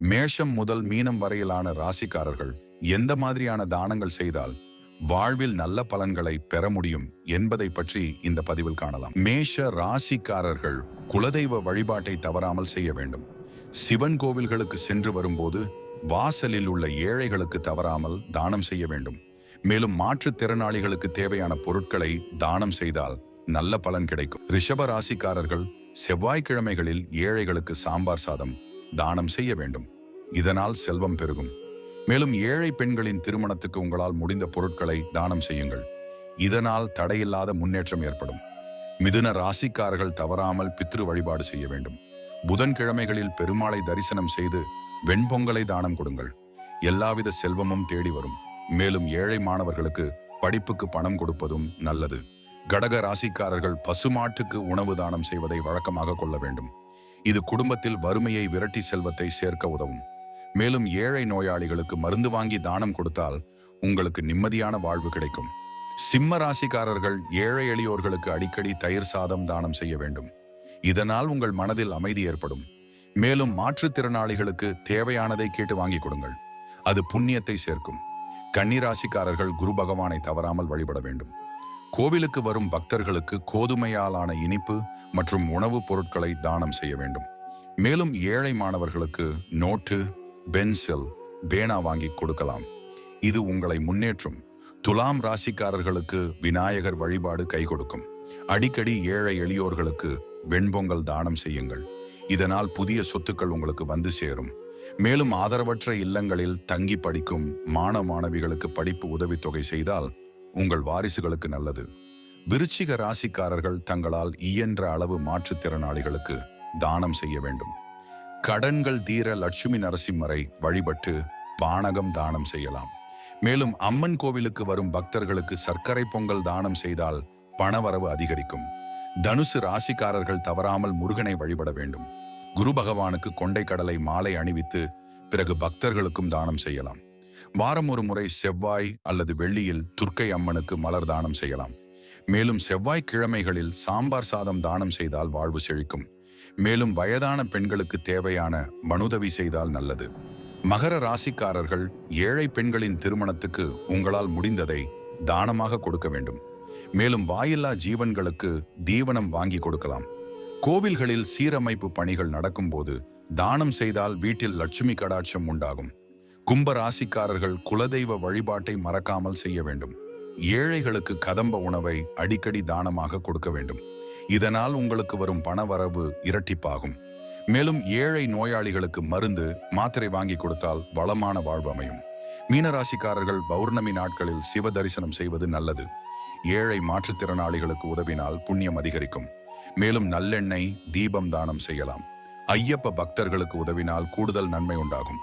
மேஷம் முதல் மீனம் வரையிலான ராசிக்காரர்கள் எந்த மாதிரியான தானங்கள் செய்தால் வாழ்வில் நல்ல பலன்களை பெற முடியும் என்பதை பற்றி இந்த பதிவில் காணலாம். மேஷ ராசிக்காரர்கள் குலதெய்வ வழிபாட்டை தவறாமல் செய்ய வேண்டும். சிவன் கோவில்களுக்கு சென்று வரும்போது வாசலில் உள்ள ஏழைகளுக்கு தவறாமல் தானம் செய்ய வேண்டும். மேலும் மாற்றுத்திறனாளிகளுக்கு தேவையான பொருட்களை தானம் செய்தால் நல்ல பலன் கிடைக்கும். ரிஷப ராசிக்காரர்கள் செவ்வாய்க்கிழமைகளில் ஏழைகளுக்கு சாம்பார் சாதம் தானம் செய்ய வேண்டும். இதனால் செல்வம் பெருகும். மேலும் ஏழை பெண்களின் திருமணத்துக்கு உங்களால் முடிந்த பொருட்களை தானம் செய்யுங்கள். இதனால் தடையில்லாத முன்னேற்றம் ஏற்படும். மிதுன ராசிக்காரர்கள் தவறாமல் பித்ரு வழிபாடு செய்ய வேண்டும். புதன்கிழமைகளில் பெருமாளை தரிசனம் செய்து வெண்பொங்கலை தானம் கொடுங்கள். எல்லாவித செல்வமும் தேடி வரும். மேலும் ஏழை மாணவர்களுக்கு படிப்புக்கு பணம் கொடுப்பதும் நல்லது. கடக ராசிக்காரர்கள் பசுமாட்டுக்கு உணவு தானம் செய்வதை வழக்கமாக கொள்ள வேண்டும். இது குடும்பத்தில் வறுமையை விரட்டி செல்வத்தை சேர்க்க உதவும். மேலும் ஏழை நோயாளிகளுக்கு மருந்து வாங்கி தானம் கொடுத்தால் உங்களுக்கு நிம்மதியான வாழ்வு கிடைக்கும். சிம்ம ராசிக்காரர்கள் ஏழை எளியோர்களுக்கு அடிக்கடி தயிர் சாதம் தானம் செய்ய வேண்டும். இதனால் உங்கள் மனதில் அமைதி ஏற்படும். மேலும் மாற்றுத்திறனாளிகளுக்கு தேவையானதை கேட்டு வாங்கி கொடுங்கள். அது புண்ணியத்தை சேர்க்கும். கன்னிராசிக்காரர்கள் குரு பகவானை தவறாமல் வழிபட வேண்டும். கோவிலுக்கு வரும் பக்தர்களுக்கு கோதுமையாலான இனிப்பு மற்றும் உணவுப் பொருட்களை தானம் செய்ய வேண்டும். மேலும் ஏழை மாணவர்களுக்கு நோட்டு பென்சில் பேனா வாங்கி கொடுக்கலாம். இது உங்களை முன்னேற்றும். துலாம் ராசிக்காரர்களுக்கு விநாயகர் வழிபாடு கை கொடுக்கும். அடிக்கடி ஏழை எளியோர்களுக்கு வெண்பொங்கல் தானம் செய்யுங்கள். இதனால் புதிய சொத்துக்கள் உங்களுக்கு வந்து சேரும். மேலும் ஆதரவற்ற இல்லங்களில் தங்கி படிக்கும் மாணவ மாணவிகளுக்கு படிப்பு உதவித்தொகை செய்தால் உங்கள் வாரிசுகளுக்கு நல்லது. விருச்சிக ராசிக்காரர்கள் தங்களால் இயன்ற அளவு மாற்றுத்திறனாளிகளுக்கு தானம் செய்ய வேண்டும். கடன்கள் தீர லட்சுமி நரசிம்மரை வழிபட்டு பானகம் தானம் செய்யலாம். மேலும் அம்மன் கோவிலுக்கு வரும் பக்தர்களுக்கு சர்க்கரை பொங்கல் தானம் செய்தால் பணவரவு அதிகரிக்கும். தனுசு ராசிக்காரர்கள் தவறாமல் முருகனை வழிபட வேண்டும். குரு பகவானுக்கு கொண்டை கடலை மாலை அணிவித்து பிறகு பக்தர்களுக்கும் தானம் செய்யலாம். வாரம் ஒரு முறை செவ்வாய் அல்லது வெள்ளியில் துர்க்கை அம்மனுக்கு மலர் தானம் செய்யலாம். மேலும் செவ்வாய் கிழமைகளில் சாம்பார் சாதம் தானம் செய்தால் வாழ்வு செழிக்கும். மேலும் வயதான பெண்களுக்கு தேவையான மனுதவி செய்தால் நல்லது. மகர ராசிக்காரர்கள் ஏழை பெண்களின் திருமணத்துக்கு உங்களால் முடிந்ததை தானமாக கொடுக்க வேண்டும். மேலும் வாயில்லா ஜீவன்களுக்கு தீவனம் வாங்கி கொடுக்கலாம். கோவில்களில் சீரமைப்பு பணிகள் நடக்கும்போது தானம் செய்தால் வீட்டில் லட்சுமி கடாட்சம் உண்டாகும். கும்ப ராசிக்காரர்கள் குலதெய்வ வழிபாட்டை மறக்காமல் செய்ய வேண்டும். ஏழைகளுக்கு கதம்ப உணவை அடிக்கடி தானமாக கொடுக்க வேண்டும். இதனால் உங்களுக்கு வரும் பணவரவு இரட்டிப்பாகும். மேலும் ஏழை நோயாளிகளுக்கு மருந்து மாத்திரை வாங்கி கொடுத்தால் வளமான வாழ்வு அமையும். மீனராசிக்காரர்கள் பௌர்ணமி நாட்களில் சிவ தரிசனம் செய்வது நல்லது. ஏழை மாற்றுத்திறனாளிகளுக்கு உதவினால் புண்ணியம் அதிகரிக்கும். மேலும் நல்லெண்ணெய் தீபம் தானம் செய்யலாம். ஐயப்ப பக்தர்களுக்கு உதவினால் கூடுதல் நன்மை உண்டாகும்.